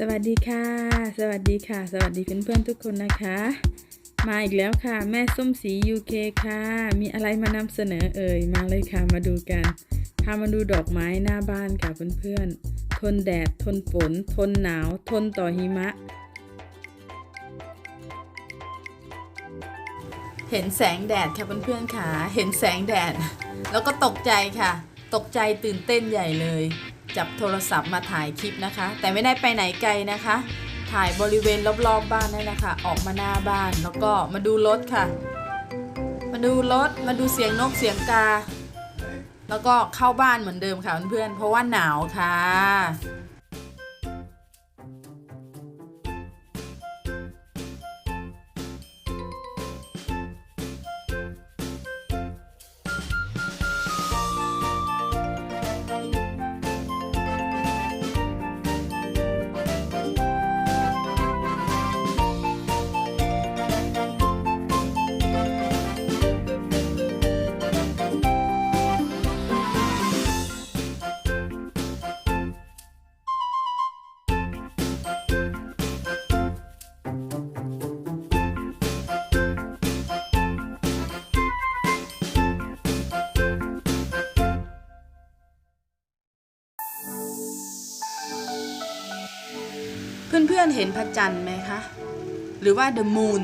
สวัสดีค่ะ สวัสดีค่ะ สวัสดีเพื่อนๆทุกคนนะคะ มาอีกแล้วค่ะ แม่ส้มสี UK ค่ะ มีอะไรมานำเสนอเอ่ย มาเลยค่ะ มาดูกัน พามาดูดอกไม้หน้าบ้านค่ะเพื่อนๆ ทนแดด ทนฝน ทนหนาว ทนต่อหิมะ เห็นแสงแดดค่ะเพื่อนๆค่ะ เห็นแสงแดด แล้วก็ตกใจค่ะ ตกใจตื่นเต้นใหญ่เลย จับโทรศัพท์มาถ่ายคลิปนะคะ แต่ไม่ได้ไปไหนไกลนะคะ ถ่ายบริเวณรอบๆบบ้านนั่นแหละค่ะ ออกมาหน้าบ้านแล้วก็มาดูรถค่ะ มาดูรถมาดูเสียงนกเสียงกา แล้วก็เข้าบ้านเหมือนเดิมค่ะเพื่อนๆเพราะว่าหนาวค่ะ เพื่อนๆเห็นพระจันทร์ไหมคะ หรือว่า the moon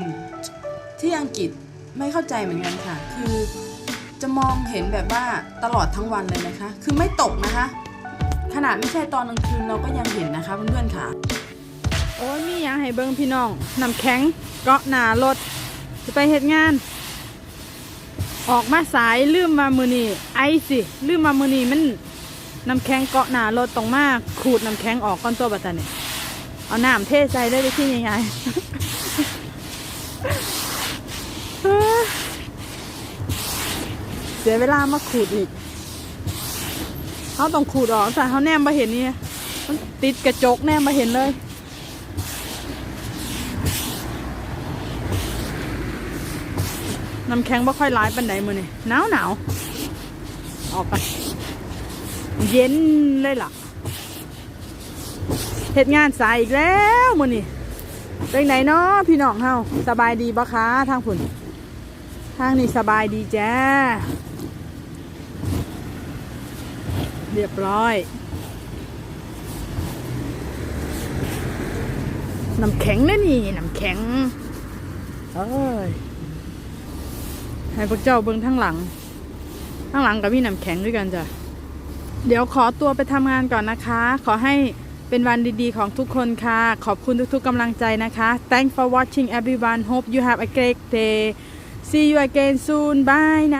ที่อังกฤษไม่เข้าใจเหมือนกันค่ะ คือจะมองเห็นแบบว่าตลอดทั้งวันเลยนะคะ คือไม่ตกนะคะ ขนาดไม่ใช่ตอนกลางคืนเราก็ยังเห็นนะคะเพื่อนๆค่ะ โอ้ยมีอย่างให้เบิ้งพี่น้องน้ำแข็งเกาะหนารถจะไปเหตุงาน ออกมาสายลืมมามือนี่ไอสิลืมมามือนี่มันน้ำแข็งเกาะหนารถตรงมากขูดน้ำแข็งออกก้อนตัวบัตตาเนี่ย เอาน้ำเทใส่ได้ได้ที่ยังไงเสียเวลามาขูดอีกเขาต้องขูดออกแต่เขาแนมมาเห็นนี่มันติดกระจกแนมมาเห็นเลยน้ำแข็งไม่ค่อยร้ายปันไดมือนี่หนาวหนาวออกไป เย็นเลยล่ะ เหตุงานสายอีกแล้วมื้อนี้เป็นไหนเนาะพี่น้องเฮาสบายดีบ่คะทางผุนทางนี้สบายดีจ้าเรียบร้อย น้ำแข็งนะนี่น้ำแข็งเอ้ยให้พวกเจ้าเบิ่งทั้งหลัง ทั้งหลังกับพี่น้ำแข็งด้วยกันจ้ะเดี๋ยวขอตัวไปทำงานก่อนนะคะ ขอให้ เป็นวันดีๆของทุกคนค่ะ ขอบคุณทุกๆกำลังใจนะคะ Thanks for watching everyone hope you have a great day see you again soon bye นะ